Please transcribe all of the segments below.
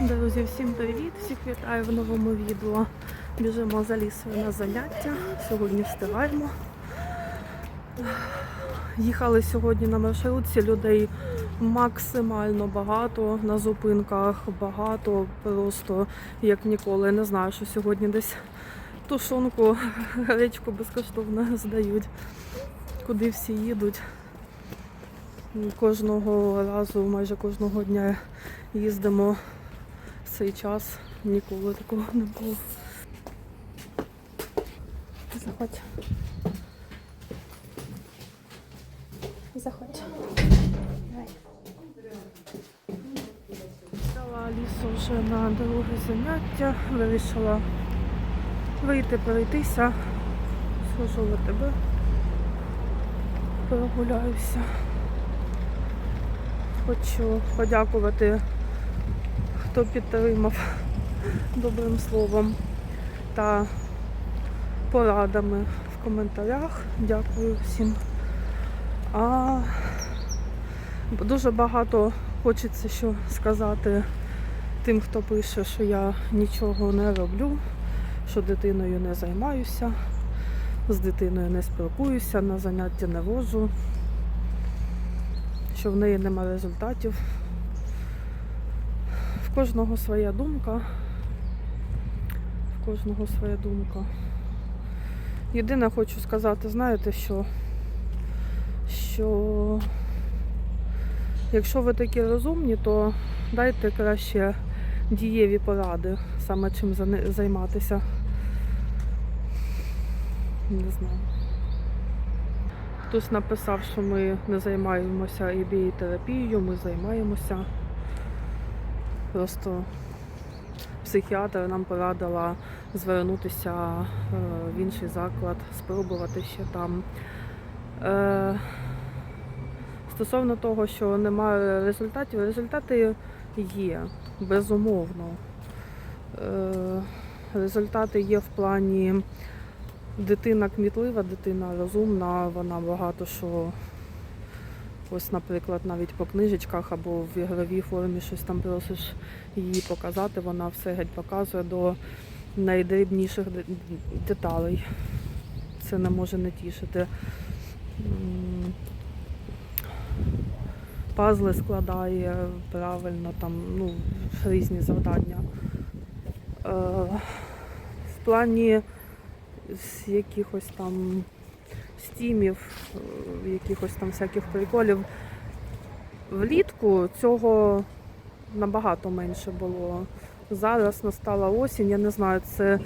Друзі, всім привіт! Всіх вітаю в новому відео. Біжимо за лісою на заняття. Сьогодні встигаємо. Їхали сьогодні на маршрутці, людей максимально багато, на зупинках багато, просто як ніколи. Не знаю, що сьогодні десь тушонку, гречку безкоштовно здають, куди всі їдуть. Кожного разу, майже кожного дня їздимо цей час. Ніколи такого не було. Заходь. Заходь. Давай. Алісу вже на друге заняття, вирішила вийти, пройтися. Схожу в тебе. Прогуляюся. Хочу подякувати, хто підтримав добрим словом та порадами в коментарях. Дякую всім. А дуже багато хочеться що сказати тим, хто пише, що я нічого не роблю, що дитиною не займаюся, з дитиною не спілкуюся, на заняття не вожу що в неї нема результатів. Кожного своя думка. В кожного своя думка. Єдине хочу сказати, знаєте, що, що якщо ви такі розумні, то дайте краще дієві поради, саме чим займатися. Не знаю. Хтось написав, що ми не займаємося ІБІ-терапією, ми займаємося. Просто психіатр нам порадила звернутися е, в інший заклад, спробувати ще там. Е, Стосовно того, що немає результатів, результати є, безумовно. Е, Результати є в плані Дитина кмітлива, дитина розумна, вона багато що, ось, наприклад, навіть по книжечках або в ігровій формі щось там просиш її показати, вона все геть показує до найдрібніших деталей. Це не може не тішити. Пазли складає правильно, там ну, різні завдання. Е, В плані з якихось там стімів, е, якихось там всяких приколів. Влітку цього набагато менше було. Зараз настала осінь, я не знаю, це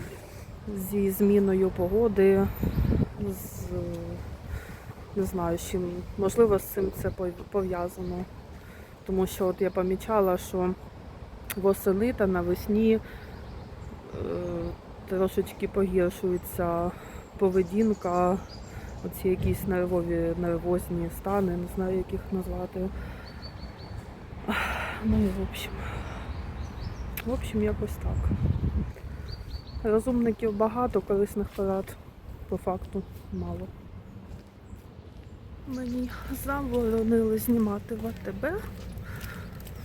зі зміною погоди, з не знаю, чим, можливо, з цим це пов- пов'язано. Тому що от я помічала, що восени та навесні е, трошечки погіршується поведінка, оці якісь нервові, нервозні стани, не знаю, як їх назвати. Ну і в общем. В общем, якось так. Розумників багато, корисних порад по факту мало. Мені заборонили знімати в АТБ.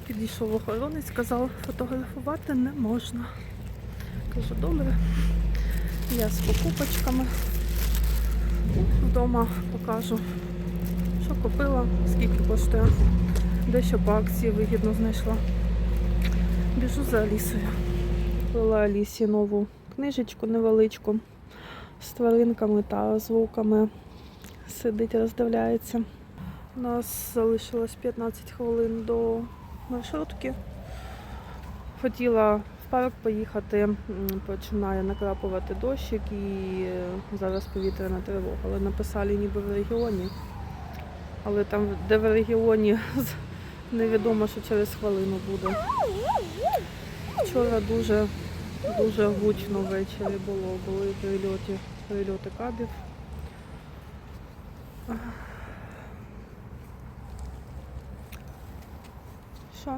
Підійшов охоронець, сказав, фотографувати не можна. Кажу, добре. Я з покупочками вдома покажу, що купила, скільки коштує. Дещо по акції вигідно знайшла. Біжу за Алісою. Купила Алісі нову книжечку невеличку з тваринками та звуками. Сидить, роздивляється. У нас залишилось 15 хвилин до маршрутки. Хотіла парк поїхати, починає накрапувати дощик і е, зараз повітряна тривога. Але написали ніби в регіоні. Але там, де в регіоні, невідомо, що через хвилину буде. Вчора дуже, дуже гучно ввечері було, були прильоти, прильоти кабів. Що?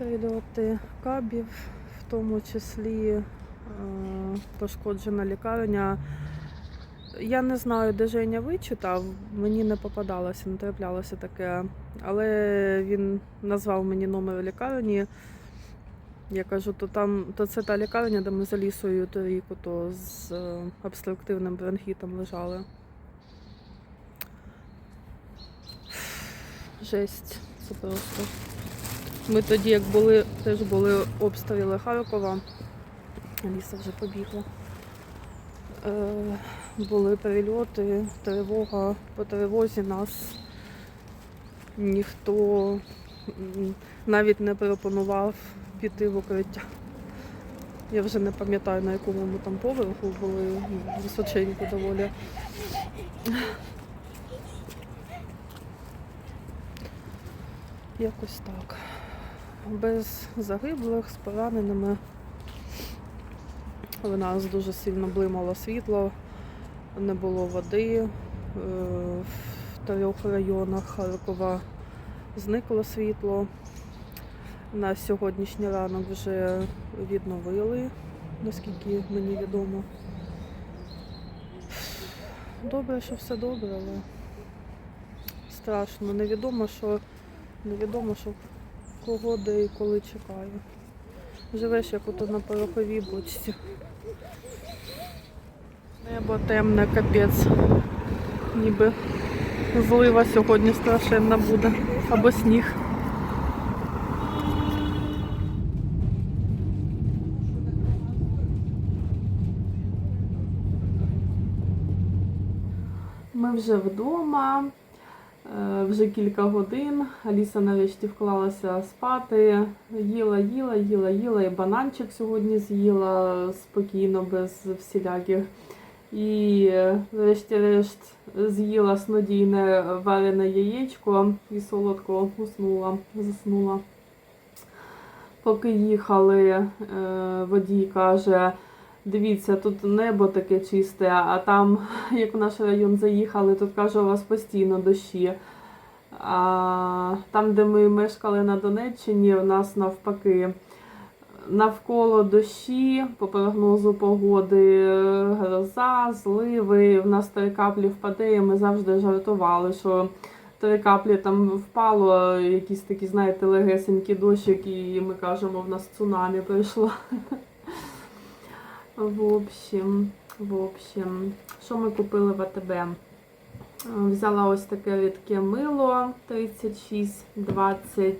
Прильоти кабів, в тому числі е, пошкоджена лікарня. Я не знаю, де Женя вичитав, мені не попадалося, не траплялося таке. Але він назвав мені номер лікарні. Я кажу, то там, то це та лікарня, де ми за лісою торіку, то з е, обструктивним бронхітом лежали. Жесть, це просто. Ми тоді, як були, теж були обстріли Харкова. Ліса вже побігла. Е, були перельоти, тривога. По тривозі нас ніхто навіть не пропонував піти в укриття. Я вже не пам'ятаю, на якому ми там поверху були ну, височенько доволі. Якось так. Без загиблих, з пораненими. У нас дуже сильно блимало світло, не було води. Е, В трьох районах Харкова зникло світло. На сьогоднішній ранок вже відновили, наскільки мені відомо. Добре, що все добре, але страшно. Невідомо, що невідомо, що кого де і коли чекає. Живеш як ото на пороховій бочці. Небо темне, капець. Ніби злива сьогодні страшенна буде. Або сніг. Ми вже вдома, вже кілька годин. Аліса нарешті вклалася спати. Їла, їла, їла, їла. І бананчик сьогодні з'їла спокійно, без всіляких. І е, врешті-решт з'їла снодійне варене яєчко і солодко уснула, заснула. Поки їхали, е, водій каже, дивіться, тут небо таке чисте, а там, як в наш район заїхали, тут каже, у вас постійно дощі. А там, де ми мешкали на Донеччині, у нас навпаки навколо дощі, по прогнозу погоди, гроза, зливи. В нас три каплі впаде, і ми завжди жартували, що три каплі там впало, якісь такі, знаєте, легесенькі дощик, і ми кажемо, в нас цунамі прийшло. В общем, в общем, що ми купили в АТБ? Е, Взяла ось таке рідке мило 36,20.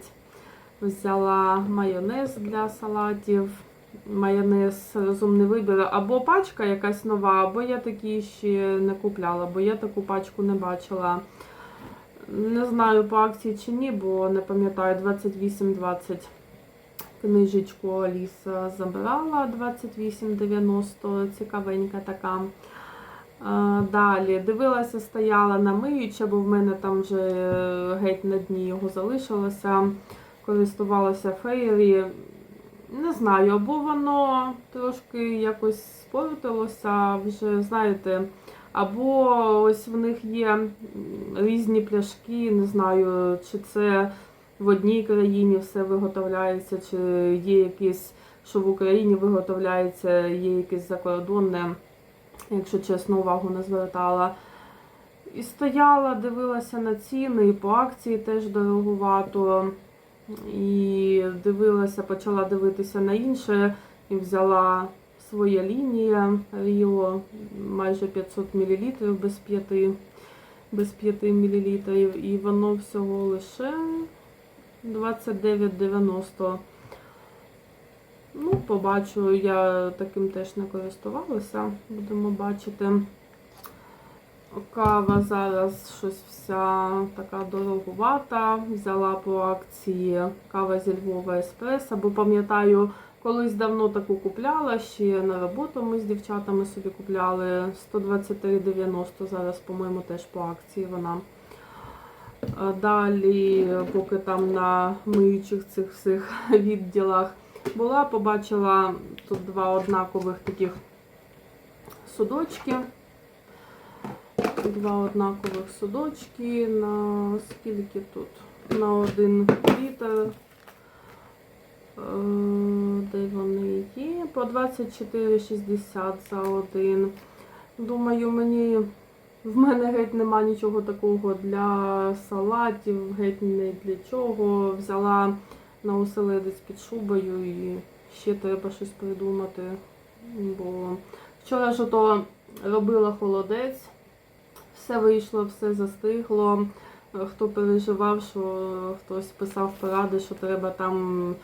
Взяла майонез для салатів. Майонез розумний вибір. Або пачка якась нова, або я такі ще не купляла, бо я таку пачку не бачила. Не знаю по акції чи ні, бо не пам'ятаю 28,20. Книжечку Аліса забрала 28,90. Цікавенька така. Далі дивилася, стояла на миюче, бо в мене там вже е, геть на дні його залишилося. Користувалася фейрі. Не знаю, або воно трошки якось спортилося, вже знаєте, або ось в них є різні пляшки, не знаю, чи це в одній країні все виготовляється, чи є якісь, що в Україні виготовляється, є якесь закордонне, якщо чесно, увагу не звертала. І стояла, дивилася на ціни, і по акції теж дорогувато. І дивилася, почала дивитися на інше і взяла своя лінія Ріо, майже 500 мл без 5, без 5 мл. І воно всього лише 29,90. Ну, побачу, я таким теж не користувалася, будемо бачити. Кава зараз щось вся така дороговата. Взяла по акції кава зі Львова еспресо, бо пам'ятаю, колись давно таку купляла, ще на роботу ми з дівчатами собі купляли 123,90, зараз, по-моєму, теж по акції вона. Далі, поки там на миючих цих всіх відділах була, побачила тут два однакових таких судочки. Два однакових судочки на скільки тут? На один літр. Е, Де вони є? По 24,60 за один. Думаю, мені В мене геть нема нічого такого для салатів, геть не для чого. Взяла на оселедець під шубою і ще треба щось придумати. Бо вчора ж ото робила холодець, все вийшло, все застигло. Хто переживав, що хтось писав поради, що треба там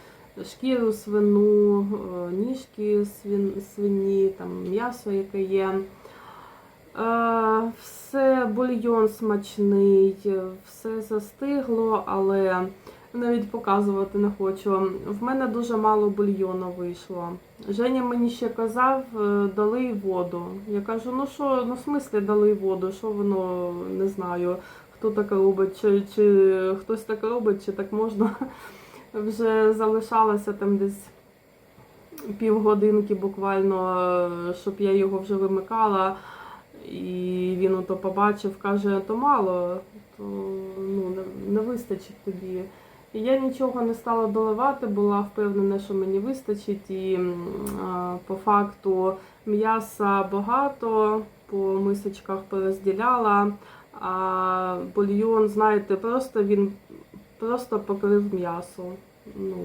шкіру свину, е, ніжки свин, свині, там м'ясо, яке є. Е, Все, бульйон смачний, все застигло, але навіть показувати не хочу. В мене дуже мало бульйону вийшло. Женя мені ще казав, е, дали воду. Я кажу, ну що, ну в смислі дали воду, що воно не знаю, хто так робить, чи, чи хтось так робить, чи так можна. Вже залишалося там десь півгодинки буквально, е, щоб я його вже вимикала. І він ото побачив, каже, то мало, то ну, не, не вистачить тобі. І я нічого не стала доливати, була впевнена, що мені вистачить. І а, по факту м'яса багато, по мисочках порозділяла. А бульйон, знаєте, просто він просто покрив м'ясо. Ну,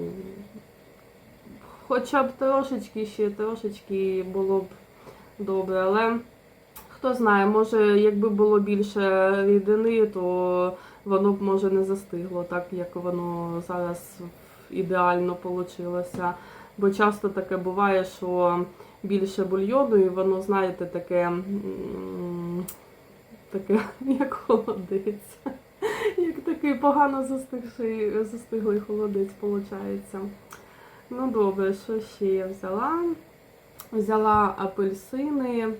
хоча б трошечки ще трошечки було б добре, але хто знає, може, якби було більше рідини, то воно б може не застигло, так як воно зараз ідеально вийшло. Бо часто таке буває, що більше бульйону, і воно, знаєте, таке, таке як холодець. Як такий погано застигший, застиглий холодець, виходить. Ну добре, що ще я взяла? Взяла апельсини.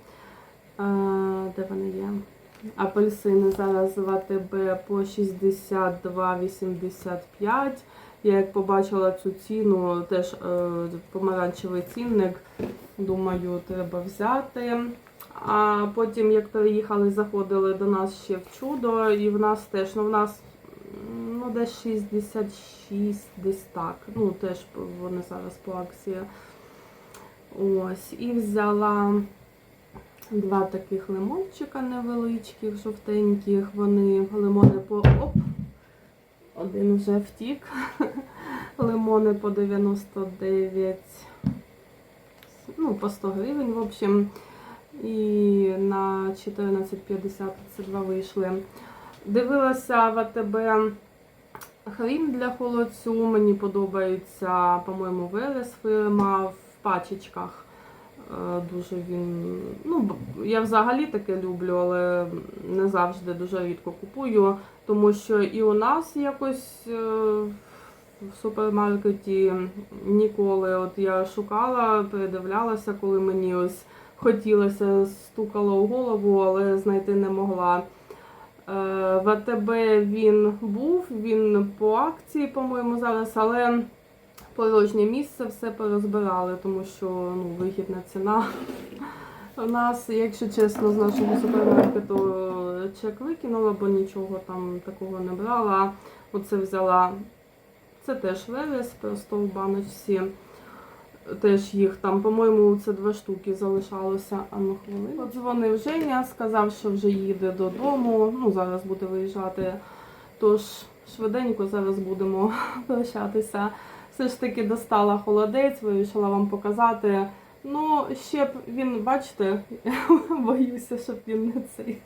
Де вони є? Апельсини зараз в АТБ по 62,85. Я як побачила цю ціну, теж е, помаранчевий цінник. Думаю, треба взяти. А потім, як приїхали, заходили до нас ще в чудо, і в нас теж, ну в нас ну, десь 66, десь так. Ну, теж вони зараз по акції. Ось, і взяла два таких лимончика невеличких, жовтеньких. Вони лимони по оп. Один вже втік. Лимони по 99, ну, по 100 гривень, в общем. І на 14,50 це два вийшли. Дивилася в АТБ хрін для холодцю. Мені подобається, по-моєму, Велес фірма в пачечках. Е, Дуже він. Ну, я взагалі таке люблю, але не завжди дуже рідко купую, тому що і у нас якось е, в супермаркеті ніколи. От я шукала, передивлялася, коли мені ось хотілося, стукало у голову, але знайти не могла. Е, В АТБ він був, він по акції, по-моєму, зараз, але порожнє місце все порозбирали, тому що ну, вигідна ціна. У нас, якщо чесно, з нашого супермаркету чек викинула, бо нічого там такого не брала. Оце взяла. Це теж верес, просто в баночці. Теж їх там, по-моєму, це два штуки залишалося. А ну хвилину. Подзвонив Женя, сказав, що вже їде додому. Ну, зараз буде виїжджати. Тож швиденько зараз будемо прощатися. Все ж таки достала холодець, вирішила вам показати. Ну, ще б він, бачите, боюся, щоб він не цей.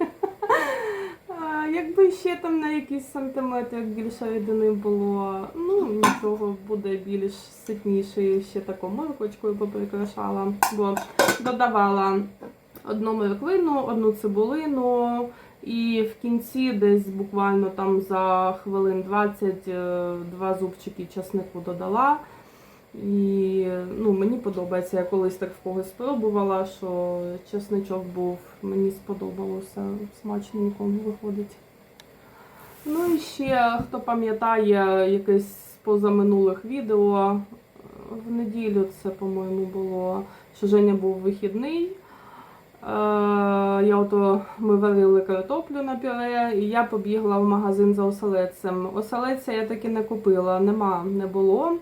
Якби ще там на якийсь сантиметр більше рідини було, ну нічого буде більш ситніше, ще таку морквочкою поприкрашала, бо додавала одну морквину, одну цибулину, і в кінці десь буквально там за хвилин 20 е, два зубчики часнику додала. І ну, мені подобається. Я колись так в когось спробувала, що чесничок був, мені сподобалося, смачненько виходить. Ну і ще, хто пам'ятає якесь з позаминулих відео, в неділю це, по-моєму, було, що Женя був вихідний. Е, Я ото ми варили картоплю на пюре, і я побігла в магазин за оселедцем. Оселедця я таки не купила, нема, не було.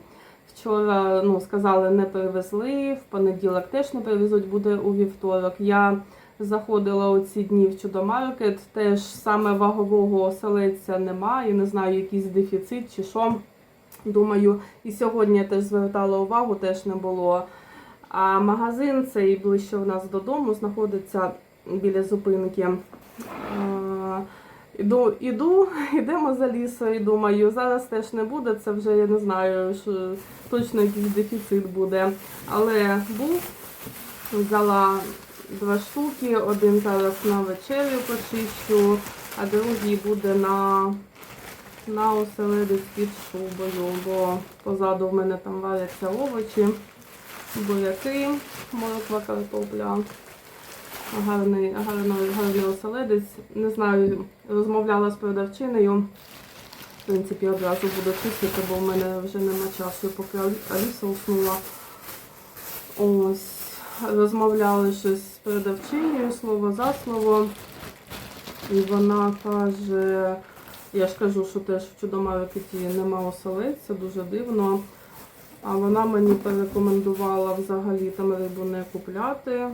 Вчора ну, сказали, не привезли, в понеділок теж не привезуть, буде у вівторок. Я заходила у ці дні в чудомаркет. Теж саме вагового оселедця немає. Не знаю, якийсь дефіцит чи що. Думаю, і сьогодні я теж звертала увагу, теж не було. А магазин цей ближче у нас додому знаходиться біля зупинки. Е, Іду, іду, йдемо за лісо і думаю, зараз теж не буде, це вже я не знаю, що точно якийсь дефіцит буде. Але був, взяла два штуки, один зараз на вечерю почищу, а другий буде на, на оселедець під шубою, бо позаду в мене там варяться овочі, буряки, морква, картопля. Гарний, гарний, гарний оселедець. Не знаю, розмовляла з продавчиною. В принципі, одразу буду чистити, бо в мене вже нема часу, поки Аліса уснула. Ось, розмовляли щось з продавчиною, слово за слово. І вона каже, я ж кажу, що теж в чудомаркеті нема оселедця, дуже дивно. А вона мені порекомендувала взагалі там рибу не купляти.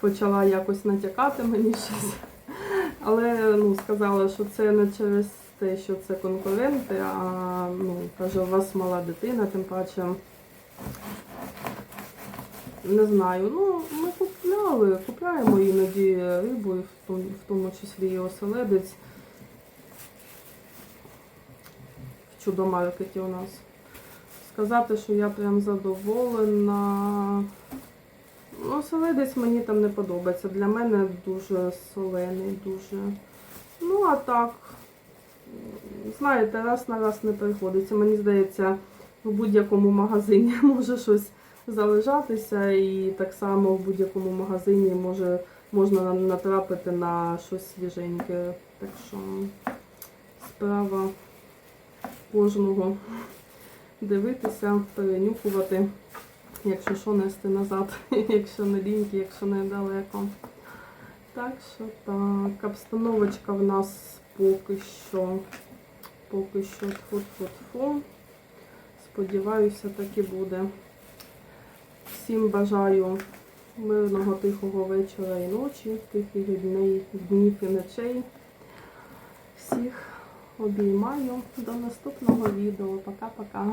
Почала якось натякати мені щось. Але ну, сказала, що це не через те, що це конкуренти, а ну, каже, у вас мала дитина, тим паче. Не знаю, ну ми купляли, купляємо іноді рибу, в тому числі і оселедець в чудомаркеті у нас. Сказати, що я прям задоволена. Ну, оселедець мені там не подобається. Для мене дуже солений, дуже. Ну, а так, знаєте, раз на раз не приходиться. Мені здається, в будь-якому магазині може щось залежатися, і так само в будь-якому магазині може, можна натрапити на щось свіженьке. Так що справа кожного дивитися, перенюхувати, якщо що нести назад, якщо не ліньки, якщо не далеко. Так що так, обстановочка в нас поки що, поки що тфу-тфу-тфу. Сподіваюся, так і буде. Всім бажаю мирного тихого вечора і ночі, тихих днів і ночей. Всіх обіймаю. До наступного відео. Пока-пока.